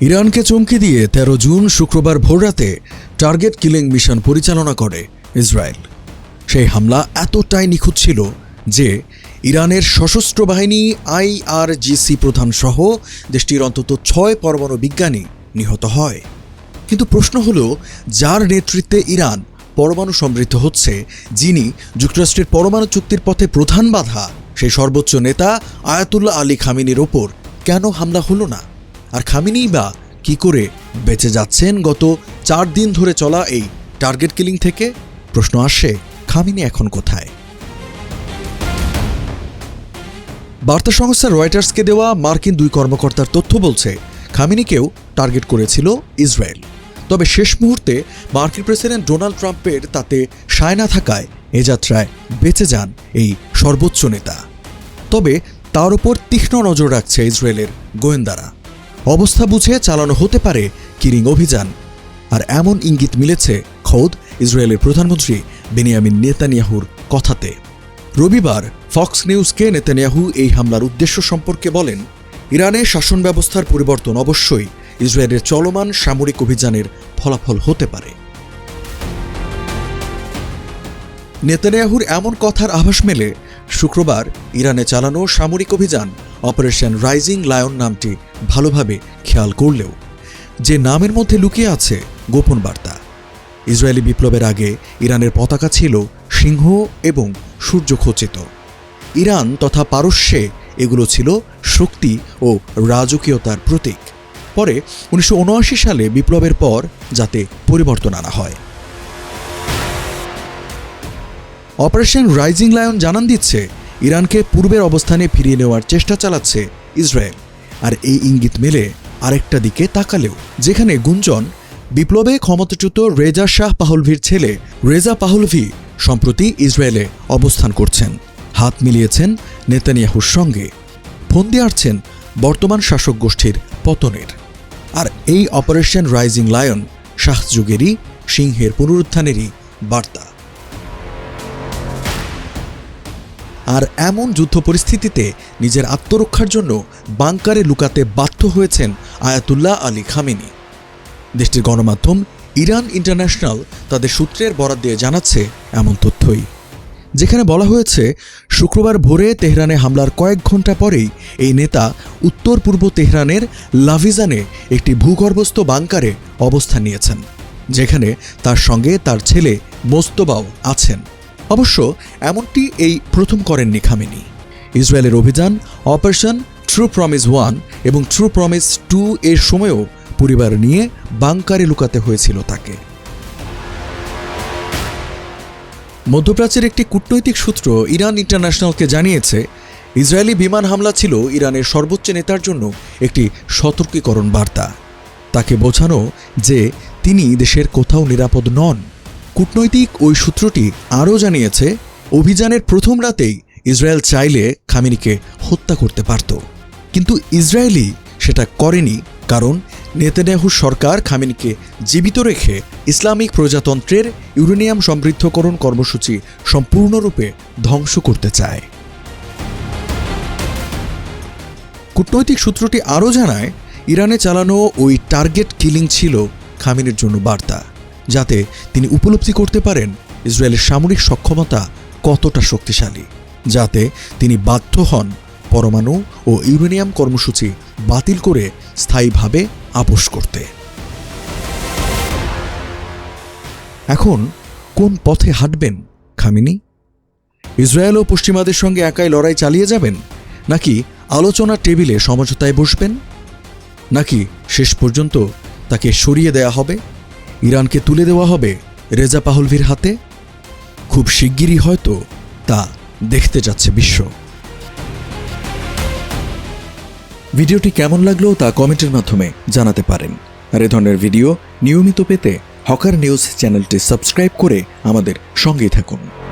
ইরানকে চমকে দিয়ে ১৩ জুন শুক্রবার ভোররাতে টার্গেট কিলিং মিশন পরিচালনা করে ইসরায়েল। সেই হামলা এতটাই নিখুঁত ছিল যে ইরানের সশস্ত্র বাহিনী, আইআরজিসি প্রধান সহ দেশটির অন্তত ছয় পরমাণু বিজ্ঞানী নিহত হয়। কিন্তু প্রশ্ন হল, যার নেতৃত্বে ইরান পরমাণু সমৃদ্ধ হচ্ছে, যিনি যুক্তরাষ্ট্রের পরমাণু চুক্তির পথে প্রধান বাধা, সেই সর্বোচ্চ নেতা আয়াতুল্লাহ আলী খামিনির ওপর কেন হামলা হলো না? আর খামিনিই বা কি করে বেঁচে যাচ্ছেন গত চার দিন ধরে চলা এই টার্গেট কিলিং থেকে? প্রশ্ন আসে, খামিনি এখন কোথায়? বার্তা সংস্থা রয়টার্সকে দেওয়া মার্কিন দুই কর্মকর্তার তথ্য বলছে, খামিনিকেও টার্গেট করেছিল ইসরায়েল। তবে শেষ মুহূর্তে মার্কিন প্রেসিডেন্ট ডোনাল্ড ট্রাম্পের তাতে সায় না থাকায় এ যাত্রায় বেঁচে যান এই সর্বোচ্চ নেতা। তবে তার উপর তীক্ষ্ণ নজর রাখছে ইসরায়েলের গোয়েন্দারা। অবস্থা বুঝে চালানো হতে পারে কিরিং অভিযান। আর এমন ইঙ্গিত মিলেছে খোদ ইসরায়েলের প্রধানমন্ত্রী বেনিয়ামিন নেতানিয়াহুর কথাতে। রবিবার ফক্স নিউজকে নেতানিয়াহু এই হামলার উদ্দেশ্য সম্পর্কে বলেন, ইরানে শাসন ব্যবস্থার পরিবর্তন অবশ্যই ইসরায়েলের চলমান সামরিক অভিযানের ফলাফল হতে পারে। নেতানিয়াহুর এমন কথার আভাস মেলে শুক্রবার ইরানে চালানো সামরিক অভিযান অপারেশন রাইজিং লায়ন নামটি ভালোভাবে খেয়াল করলেও যে নামের মধ্যে লুকিয়ে আছে গোপন বার্তা। ইসরায়েলি বিপ্লবের আগে ইরানের পতাকা ছিল সিংহ এবং সূর্য খচিত। ইরান তথা পারস্যে এগুলো ছিল শক্তি ও রাজকীয়তার প্রতীক। পরে উনিশশো উনআশি সালে বিপ্লবের পর যাতে পরিবর্তন আনা হয়। অপারেশন রাইজিং লায়ন জানান দিচ্ছে ইরানকে পূর্বের অবস্থানে ফিরিয়ে নেওয়ার চেষ্টা চালাচ্ছে ইসরায়েল। আর এই ইঙ্গিত মেলে আরেকটা দিকে তাকালেও, যেখানে গুঞ্জন, বিপ্লবে ক্ষমতাচ্যুত রেজা শাহ পাহলভির ছেলে রেজা পাহলভি সম্প্রতি ইসরায়েলে অবস্থান করছেন। হাত মিলিয়েছেন নেতানিয়াহুর সঙ্গে। ফন্দি আড়ছেন বর্তমান শাসক গোষ্ঠীর পতনের। আর এই অপারেশন রাইজিং লায়ন শাহযুগেরই সিংহের পুনরুত্থানেরই বার্তা। আর এমন যুদ্ধ পরিস্থিতিতে নিজের আত্মরক্ষার জন্য বাংকারে লুকাতে বাধ্য হয়েছেন আয়াতুল্লাহ আলী খামেনি। দেশটির গণমাধ্যম ইরান ইন্টারন্যাশনাল তাদের সূত্রের বরাদ দিয়ে জানাচ্ছে এমন তথ্যই। যেখানে বলা হয়েছে, শুক্রবার ভোরে তেহরানে হামলার কয়েক ঘণ্টা পরেই এই নেতা উত্তর পূর্ব তেহরানের লাভিজানে একটি ভূগর্ভস্থ বাংকারে অবস্থান নিয়েছেন, যেখানে তার সঙ্গে তার ছেলে মোস্তবাও আছেন। অবশ্য এমনটি এই প্রথম করেননি খামেনি। ইসরায়েলের অভিযান, অপারেশন ট্রু প্রমিস ওয়ান এবং ট্রু প্রমিস টু এর সময়ও পরিবার নিয়ে বাংকারে লুকাতে হয়েছিল তাকে। মধ্যপ্রাচ্যের একটি কূটনৈতিক সূত্র ইরান ইন্টারন্যাশনালকে জানিয়েছে, ইসরায়েলি বিমান হামলা ছিল ইরানের সর্বোচ্চ নেতার জন্য একটি সতর্কীকরণ বার্তা। তাকে বোঝানো যে তিনি দেশের কোথাও নিরাপদ নন। কূটনৈতিক ওই সূত্রটি আরও জানিয়েছে, অভিযানের প্রথম রাতেই ইসরায়েল চাইলে খামিনিকে হত্যা করতে পারত। কিন্তু ইসরায়েলি সেটা করেনি কারণ নেতানিয়াহু সরকার খামিনিকে জীবিত রেখে ইসলামিক প্রজাতন্ত্রের ইউরেনিয়াম সমৃদ্ধকরণ কর্মসূচি সম্পূর্ণরূপে ধ্বংস করতে চায়। কূটনৈতিক সূত্রটি আরও জানায়, ইরানে চালানো ওই টার্গেট কিলিং ছিল খামিনের জন্য বার্তা। যাতে তিনি উপলব্ধি করতে পারেন ইসরায়েলের সামরিক সক্ষমতা কতটা শক্তিশালী, যাতে তিনি বাধ্য হন পরমাণু ও ইউরেনিয়াম কর্মসূচি বাতিল করে স্থায়ীভাবে আপোষ করতে। এখন কোন পথে হাঁটবেন, খামিনি? ইসরায়েল ও পশ্চিমাদের সঙ্গে একাই লড়াই চালিয়ে যাবেন, নাকি আলোচনা টেবিলে সমঝোতায় বসবেন? নাকি শেষ পর্যন্ত তাকে সরিয়ে দেয়া হবে? ইরানকে তুলে দেওয়া হবে রেজা পাহলভির হাতে? খুব শিগগিরই হয়তো তা দেখতে যাচ্ছে বিশ্ব। ভিডিওটি কেমন লাগল তা কমেন্টের মাধ্যমে জানাতে পারেন। আর এ ধরনের ভিডিও নিয়মিত পেতে হকার নিউজ চ্যানেলটি সাবস্ক্রাইব করে আমাদের সঙ্গেই থাকুন।